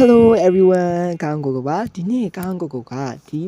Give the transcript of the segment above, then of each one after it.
Hello everyone ကောင်းကိုကိုပါဒီနေ့ကောင်းကိုကိုကဒီ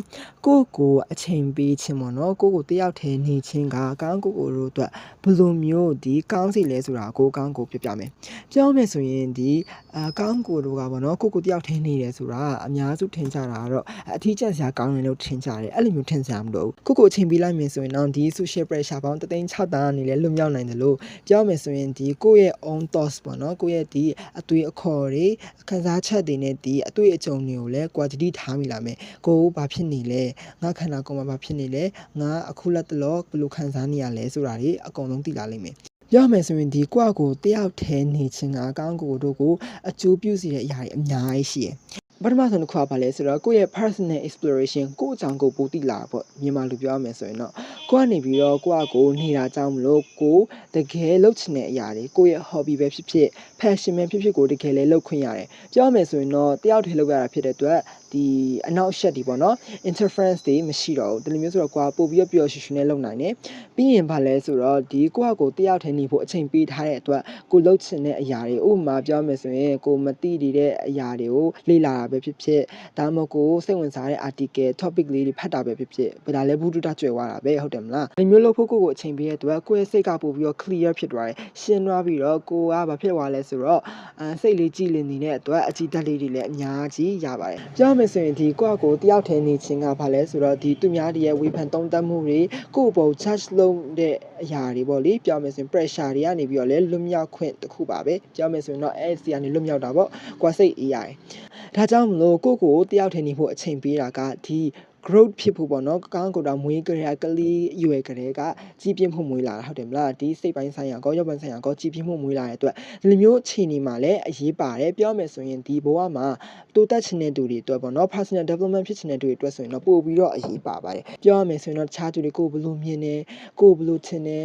ကိုကိုအချိန်ပေးခြင်းပေါ့နော်ကိုကိုတယောက်တည်းနေခြင်းကကောင်းကိုကိုတို့အတွက်ဘယ်လိုမျိုးဒီကောင်းစီလဲဆိုတာကိုကောင်းကိုပြပြမယ်ပြောမယ်ဆိုရင်ဒီအကောင်းကိုတို့ကပေါ့နော်ကိုကိုတယောက်တည်းနေတယ်ဆိုတာအများစုထင်ကြတာကတော့အထီးကျန်စရာကောင်းတယ်လို့ထင်ကြတယ်အဲ့လိုမျိုးထင်စရာမလိုဘူးကိုကိုအချိန်ပေးလိုက်မယ်ဆိုရင်တော့ဒီ social pressure ပေါင်း3,600တန်းအနေနဲ့လွတ်မြောက်နိုင်တယ်လို့ပြောမယ်ဆိုရင်ဒီကိုယ့်ရဲ့ own thoughts ပေါ့နော်ကိုယ့်ရဲ့ဒီအသွေးအခေါ်တွေခံစားချက်တွေနဲ့ဒီအတွေ့အကြုံတွေကိုလည်းကိုယ်တတိထားမိလာမယ်ကိုဘာဖြစ်နေလဲငါခန္ဓာကိုယ်မှာဘာဖြစ်နေလဲငါအခုလက်တလောဘယ်လိုခံစားနေရလဲဆိုတာတွေအကုန်လုံးသိလာလိမ့်မယ်ပြောမယ်ဆိုရင်ဒီကိုယ့်ကိုတယောက်တည်းနေခြင်းကအကောင်းကိုတို့ကိုအကျိုးပြုစေတဲ့အရာတွေအများကြီးရှိတယ်ပထမဆုံးတစ်ခုကဘာလဲဆိုတော့ကိုယ့်ရဲ့ personal exploration ကိုယ့်အကြောင်းကိုပိုသိလာပေါ့မြန်မာလိုပြောရမယ်ဆိုရင်တော့ကိုကနေပြီးတော့ကိုယ့်အကိုနေတာကြောင်းမလို့ကိုတကယ်လုပ်ချင်တဲ့အရာတွေကိုယ့်ရဲ့ hobby ပဲဖြစ်ဖြစ် passion ပဲဖြစ်ဖြစ်ကိုတကယ်လည်းလုပ်ခွင့်ရတယ်ပြောရမယ်ဆိုရင်တော့တယောက်တည်းလုပ်ရတာဖြစ်တဲ့အတွက်ဒီအနောက်ရှက်တွေပေါ့နော် interference တွေမရှိတော့ဘူးဒီလိုမျိုးဆိုတော့ကိုကပို့ပြီးတော့ပျော်ရွှင်ရွှင်နဲ့လုပ်နိုင်တယ်ပြီးရင်ဘာလဲဆိုတော့ဒီကိုကကိုတယောက်တည်းနေဖို့အချိန်ပေးထားတဲ့အတွက်ကိုလှုပ်ချင်တဲ့အရာတွေဥပမာပြောမယ်ဆိုရင်ကိုမသိနေတဲ့အရာတွေကိုလေ့လာတာပဲဖြစ်ဖြစ်ဒါမှမဟုတ်ကိုစိတ်ဝင်စားတဲ့ article topic လေးတွေဖတ်တာပဲဖြစ်ဖြစ်ဗဒါလဲဘူးတုတကြွယ်သွားတာပဲဟုတ်တယ်မလားဒီမျိုးလုပ်ဖို့ကိုကိုအချိန်ပေးတဲ့အတွက်ကိုယ့်ရဲ့စိတ်ကပို့ပြီးတော့ clear ဖြစ်သွားတယ်ရှင်းသွားပြီးတော့ကိုကဘာဖြစ်သွားလဲဆိုတော့အဲစိတ်လေးကြည်လင်နေတဲ့အတွက်အကြည့်တက်လေးတွေလည်းအများကြီးရပါတယ်ပြောမယ်ဆိုရင်ဒီကိုယ့်ကိုတယောက်တည်းနေခြင်းကဘာလဲဆိုတော့ဒီသူများတွေရဲ့ဝေဖန်သုံးသပ်မှုတွေကိုယ့်ဘော judge လုပ်တဲ့အရာတွေပေါ့လေပြောမယ်ဆိုရင် pressure တွေကနေပြီးတော့လည်းလွတ်မြောက်ခွင့်တစ်ခုပါပဲပြောမယ်ဆိုရင်တော့အဲ့ဒီကနေလွတ်မြောက်တာပေါ့ကိုယ်စိတ်အေးရတယ်ဒါကြောင့်မလို့ကိုယ့်ကိုတယောက်တည်းနေဖို့အချိန်ပေးတာကဒီ growth ဖြစ်ဖို့ပေါ့နော်ကောင်းကိုယ်တော်မွေးကြရကလေးရွယ်ကြတဲ့ကကြီးပြင်းမှုမွေးလာတာဟုတ်တယ်မလားဒီစိတ်ပိုင်းဆိုင်ရာကောရုပ်ပိုင်းဆိုင်ရာကောကြီးပြင်းမှုမွေးလာတဲ့အတွက်ဒီလိုမျိုးအခြေအနေမှာလည်းအရေးပါတယ်ပြောမယ်ဆိုရင်ဒီဘဝမှာတိုးတက်ချင်တဲ့သူတွေအတွက်ပေါ့နော် personal development ဖြစ်ချင်တဲ့သူတွေအတွက်ဆိုရင်တော့ပို့ပြီးတော့အရေးပါပါတယ်ပြောရမယ်ဆိုရင်တော့တခြားသူတွေကိုဘယ်လိုမြင်နေကိုဘယ်လိုထင်နေ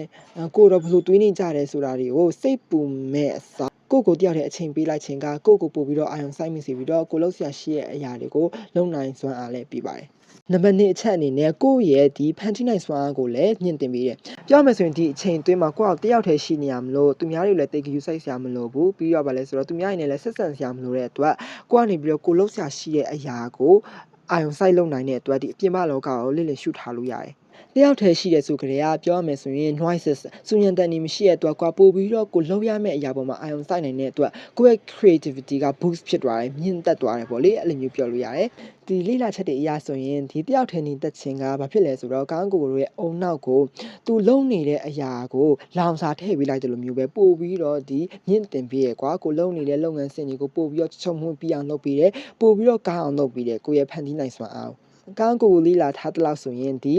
ကိုတော့ဘယ်လိုတွေးနေကြတယ်ဆိုတာတွေကိုစိတ်ပူမဲ့အစား ကိုကိုတယောက်တည်းအချိန်ပေးလိုက်ခြင်းကကိုကိုပို့ပြီးတော့အာရုံစိုက်မိစေပြီးတော့ကိုလှုပ်ရှားရှိတဲ့အရာတွေကိုလုံနိုင်စွမ်းအားလည်းပြပါတယ်နံပါတ်2အချက်အနေနဲ့ကိုယ့်ရဲ့ဒီဖန်တီးနိုင်စွမ်းအားကိုလည်းမြင့်တင်ပေးတယ်။ပြောမယ်ဆိုရင်ဒီအချိန်အတွင်းမှာကိုယ့်အောက်တယောက်တည်းရှိနေရမလို့သူများတွေလည်းတိတ်ကြူစိုက်စရာမလိုဘူးပြီးတော့ဗာလဲဆိုတော့သူများတွေနဲ့လည်းဆက်ဆံစရာမလိုတဲ့အတွက်ကိုယ့်ကနေပြီးတော့ကိုလှုပ်ရှားရှိတဲ့အရာကိုအာရုံစိုက်လုံနိုင်တဲ့အတွက်ဒီအပြင်မလောကကိုလစ်လစ်ရှုထားလို့ရတယ်။ တယောက်တည်းရှိတဲ့ဆိုကြတဲ့ကပြောရမယ်ဆိုရင် noises စူညံတန်နေမရှိတဲ့အတွက်ကွာပို့ပြီးတော့ကိုလှုပ်ရမယ့်အရာပေါ်မှာအာရုံစိုက်နိုင်တဲ့အတွက်ကိုယ့်ရဲ့ creativity က boost ဖြစ်သွားတယ်မြင့်တက်သွားတယ်ပေါ့လေအဲ့လိုမျိုးပြောလို့ရတယ်ဒီလိလာချက်တွေအရာဆိုရင်ဒီတယောက်တည်းနေတက်ခြင်းကဘာဖြစ်လဲဆိုတော့ကောင်းကိုကိုရဲ့အုံနောက်ကိုသူလုံနေတဲ့အရာကိုလောင်စာထည့်ပေးလိုက်တယ်လို့မျိုးပဲပို့ပြီးတော့ဒီမြင့်တင်ပေးရကွာကိုလုံနေတဲ့လုပ်ငန်းစဉ်တွေကိုပို့ပြီးတော့ချုံမှုပြအောင်လုပ်ပေးတယ်ပို့ပြီးတော့ကောင်းအောင်လုပ်ပေးတယ်ကိုရဲ့ဖန်တီးနိုင်စွမ်းအောင် အကောင်းကိုလေးလာထားတလောက်ဆိုရင်ဒီ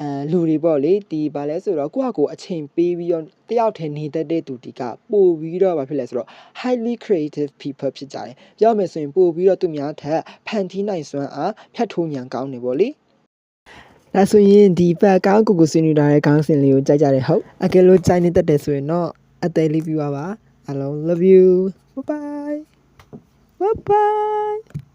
အဲလူတွေပေါ့လေဒီဘာလဲဆိုတော့ကိုယ့်အကိုအချိန်ပေးပြီးတော့တယောက်တည်းနေတတ်တဲ့သူဒီကပို့ပြီးတော့ဘာဖြစ်လဲဆိုတော့ highly creative people ဖြစ်ကြတယ်ပြောမယ်ဆိုရင်ပို့ပြီးတော့သူများထက်ဖန်တီးနိုင်စွမ်းအားဖြတ်ထိုးဉာဏ်ကောင်းနေပေါ့လေဒါဆိုရင်ဒီပတ်ကောင်းကိုကိုဆွေးနွေးထားတဲ့ခေါင်းစဉ်လေးကိုကြိုက်ကြတယ်ဟုတ်အကယ်လို့ကြိုက်နေတတ်တယ်ဆိုရင်တော့အသေးလေးပြပါပါအားလုံး love you bye bye bye bye